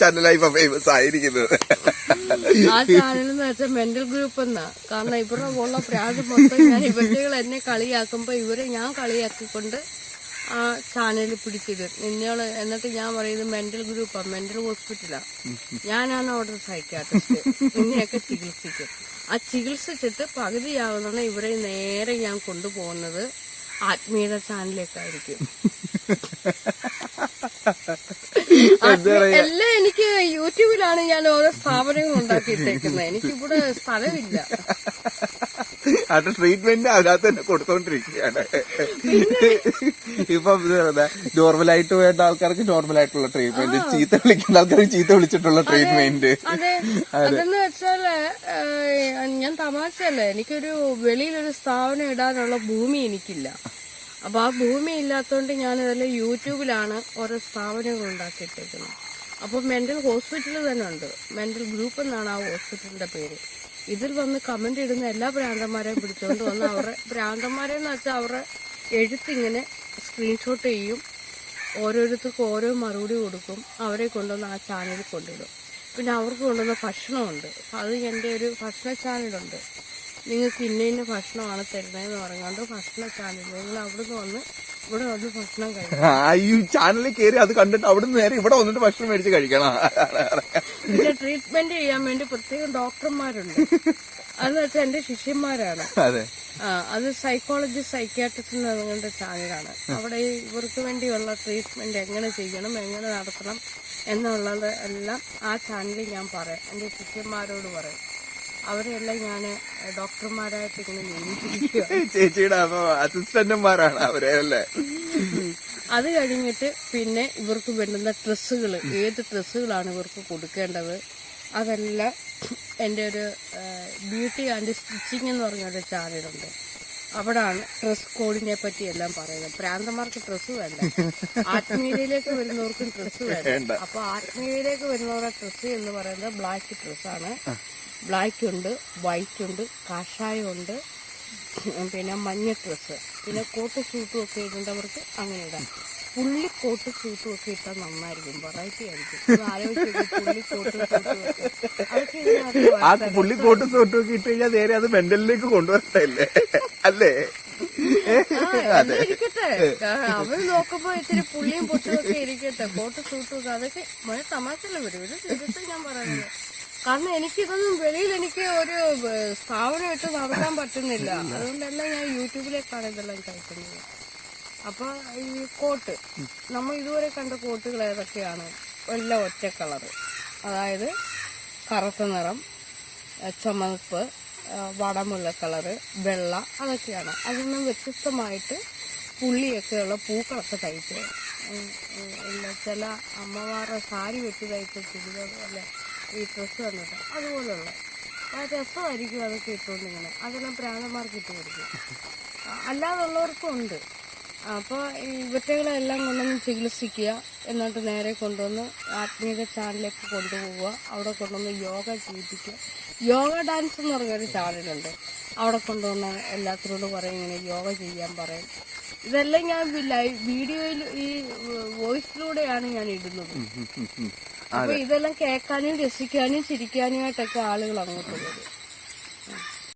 ചാനലായി ഇപ്പൊ ഫേമസ് ആയിരിക്കുന്നത് ആ ചാനൽ എന്ന് വെച്ചാൽ മെന്റൽ ഗ്രൂപ്പ് എന്നാ കാരണം ഇവരുടെ ഉള്ള പ്രാന്ത് മൊത്തം ഞാൻ ഇവരുകൾ എന്നെ കളിയാക്കുമ്പോ ഇവരെ ഞാൻ കളിയാക്കിക്കൊണ്ട് ആ ചാനൽ പിടിച്ചത്. നിന്നോൾ എന്നിട്ട് ഞാൻ പറയുന്നത് മെന്റൽ ഗ്രൂപ്പാ മെന്റൽ ഹോസ്പിറ്റലാ ഞാനാണ് അവിടെ സൈക്കാട്രിസ്റ്റ് നിന്നെയൊക്കെ ചികിത്സിക്കും. ആ ചികിത്സിച്ചിട്ട് പകുതിയാവുന്ന ഇവരെ നേരെ ഞാൻ കൊണ്ടുപോകുന്നത്. ആത്മീയത ചാനലിലേക്കായിരിക്കും. ആത്മീയ- എല്ലാം എനിക്ക് യൂട്യൂബിലാണ് ഞാൻ ഓരോ സ്ഥാപനങ്ങൾ ഉണ്ടാക്കിയിട്ടേക്കുന്നത്. എനിക്കിവിടെ സ്ഥലമില്ല. അത് ട്രീറ്റ്മെന്റ് അതിനകത്ത് തന്നെ കൊടുത്തോണ്ടിരിക്കുകയാണ്. ഇപ്പൊ നോർമലായിട്ട് വേണ്ട ആൾക്കാർക്ക് നോർമൽ ആയിട്ടുള്ള ട്രീറ്റ്മെന്റ് ചീത്ത വിളിക്കുന്ന ആൾക്കാർക്ക് ചീത്ത വിളിച്ചിട്ടുള്ള ട്രീറ്റ്മെന്റ് അതെ. അതെന്ന് വെച്ചാൽ ഞാൻ തമാശയല്ലേ എനിക്കൊരു വെളിയിലൊരു സ്ഥാപനം ഇടാനുള്ള ഭൂമി എനിക്കില്ല. അപ്പൊ ആ ഭൂമി ഇല്ലാത്തതുകൊണ്ട് ഞാൻ ഇതെല്ലാം യൂട്യൂബിലാണ് ഓരോ സ്ഥാപനങ്ങൾ ഉണ്ടാക്കിയിട്ടേക്കുന്നത്. അപ്പൊ മെന്റൽ ഹോസ്പിറ്റൽ തന്നെ ഉണ്ട്. മെന്റൽ ഗ്രൂപ്പ് എന്നാണ് ആ ഹോസ്പിറ്റലിന്റെ പേര്. ഇതിൽ വന്ന് കമന്റ് ഇടുന്ന എല്ലാ ഭ്രാന്തന്മാരെയും പിടിച്ചുകൊണ്ട് വന്ന് അവരുടെ ഭ്രാന്തന്മാരെന്ന് വെച്ചാൽ അവരുടെ എഴുത്തിങ്ങനെ സ്ക്രീൻഷോട്ട് ചെയ്യും. ഓരോരുത്തർക്കും ഓരോ മറുപടി കൊടുക്കും. അവരെ കൊണ്ടുവന്ന് ആ ചാനലിൽ കൊണ്ടിടും. പിന്നെ അവർക്ക് കൊണ്ടുവന്ന ഭക്ഷണമുണ്ട്. അത് എന്റെ ഒരു ഭക്ഷണ ചാനലുണ്ട് നിങ്ങൾക്ക് ഇന്ന ഇന്ന ഭക്ഷണമാണ് തരുന്നതെന്ന് പറഞ്ഞുകൊണ്ട് ഭക്ഷണ ചാനൽ നിങ്ങൾ അവിടുന്ന് വന്ന് ഈ ചാനലിൽ കയറി അത് കണ്ടിട്ട് അവിടെ നേരെ ഇവിടെ വന്നിട്ട് ഭക്ഷണം മേടിച്ച് കഴിക്കണം. പിന്നെ ട്രീറ്റ്മെന്റ് ചെയ്യാൻ വേണ്ടി പ്രത്യേകം ഡോക്ടർമാരുണ്ട്. അതെന്ന് വെച്ചാൽ എന്റെ ശിഷ്യന്മാരാണ്. അതെ. അത് സൈക്കോളജി സൈക്യാട്രിസ്റ്റ് ചാനലാണ്. അവിടെ ഇവർക്ക് വേണ്ടിയുള്ള ട്രീറ്റ്മെന്റ് എങ്ങനെ ചെയ്യണം എങ്ങനെ നടത്തണം എന്നുള്ളത് എല്ലാം ആ ചാനലിൽ ഞാൻ പറയാം. എന്റെ ശിഷ്യന്മാരോട് പറയും. അവരെല്ലാം ഞാൻ ഡോക്ടർമാരായിട്ട് ഇങ്ങനെ നിയമിച്ചിരിക്കുക ചേച്ചിയുടെ അപ്പൊ അസിസ്റ്റന്റുമാരാണ് അവരെ അല്ലേ? അത് കഴിഞ്ഞിട്ട് പിന്നെ ഇവർക്ക് വേണ്ടുന്ന ഡ്രസ്സുകൾ ഏത് ഡ്രസ്സുകളാണ് ഇവർക്ക് കൊടുക്കേണ്ടത്? അതെല്ലാം എന്റെ ഒരു ബ്യൂട്ടി ആൻഡ് സ്റ്റിച്ചിങ് എന്ന് പറഞ്ഞൊരു ചാനലുണ്ട്. അവിടാണ് ഡ്രസ് കോഡിനെ പറ്റി എല്ലാം പറയുന്നത്. പ്രാന്തമാർക്ക് ഡ്രസ്സ് വേണ്ട. ആത്മീയയിലേക്ക് വരുന്നവർക്കും ഡ്രസ്സ് വേണ്ട. അപ്പൊ ആത്മീയയിലേക്ക് വരുന്നവരുടെ ഡ്രസ്സ് എന്ന് പറയുന്നത് ബ്ലാക്ക് ഡ്രസ്സാണ്. ബ്ലാക്ക് ഉണ്ട് വൈറ്റ് ഉണ്ട് കാഷായം ഉണ്ട് പിന്നെ മഞ്ഞ ഡ്രസ്സ്. പിന്നെ കോട്ട് സൂട്ടും ഒക്കെ ഇടേണ്ടവർക്ക് അങ്ങനെ ഇടാം. പുള്ളി കോട്ട് സൂട്ടും ഒക്കെ ഇട്ടാൽ നന്നായിരിക്കും. വെറൈറ്റി ആയിരിക്കും. ആ പുള്ളി കോട്ടും സോട്ടും ഒക്കെ ഇട്ട് കഴിഞ്ഞാൽ നേരെ അത് മെന്റലിലേക്ക് കൊണ്ടുവരട്ടല്ലേ അല്ലേ? അവർ നോക്കുമ്പോ ഇത്തിരി പുള്ളിയും പൊട്ടും ഒക്കെ ഇരിക്കട്ടെ. കോട്ട് സൂട്ടും ഒക്കെ അതൊക്കെ മഴ തമാശല്ല വരും ഒരു തീർച്ചയായും ഞാൻ പറയുന്നത് കാരണം എനിക്കിതൊന്നും വെളിയിൽ എനിക്ക് ഒരു സ്ഥാപനമായിട്ട് നടത്താൻ പറ്റുന്നില്ല. അതുകൊണ്ടെല്ലാം ഞാൻ യൂട്യൂബിലേക്കാണ് ഇതെല്ലാം കഴിക്കുന്നത് അപ്പൊ ഈ കോട്ട് നമ്മൾ ഇതുവരെ കണ്ട കോട്ടുകൾ ഏതൊക്കെയാണ്? എല്ലാം ഒറ്റ കളർ അതായത് കറുത്ത നിറം ചുമപ്പ് വടമുള്ള കളറ് വെള്ള അതൊക്കെയാണ്. അതിൽ നിന്നും വ്യത്യസ്തമായിട്ട് പുള്ളിയൊക്കെയുള്ള പൂക്കളൊക്കെ ഉം, ചില അമ്മമാരുടെ സാരി വെച്ച് തയ്ച്ച ഡ്രസ്സ് തന്നത് അതുപോലുള്ള. ആ രസമായിരിക്കും അതൊക്കെ ഇട്ടുകൊണ്ട് ഇങ്ങനെ അതെല്ലാം പ്രാണന്മാർക്ക് ഇട്ട് കൊടുക്കും. അല്ലാതുള്ളവർക്കും ഉണ്ട് അപ്പോൾ ഇവറ്റകളെല്ലാം കൊണ്ടൊന്ന് ചികിത്സിക്കുക എന്നിട്ട് നേരെ കൊണ്ടുവന്ന് ആത്മീയ ചാനലിലേക്ക് കൊണ്ടുപോവുക അവിടെ കൊണ്ടുവന്ന് യോഗ ചെയ്യിപ്പിക്കുക. യോഗ ഡാൻസ് എന്ന് പറഞ്ഞൊരു ചാനലുണ്ട്. അവിടെ കൊണ്ടുവന്ന് എല്ലാത്തിനോടും പറയും ഇങ്ങനെ യോഗ ചെയ്യാൻ പറയും. ഇതെല്ലാം ഞാൻ ലൈവ് വീഡിയോയിൽ ഈ വോയിസിലൂടെയാണ് ഞാൻ ഇടുന്നത്. അപ്പൊ ഇതെല്ലാം കേൾക്കാനും രസിക്കാനും ചിരിക്കാനും ആയിട്ടൊക്കെ ആളുകൾ അങ്ങോട്ട് വരും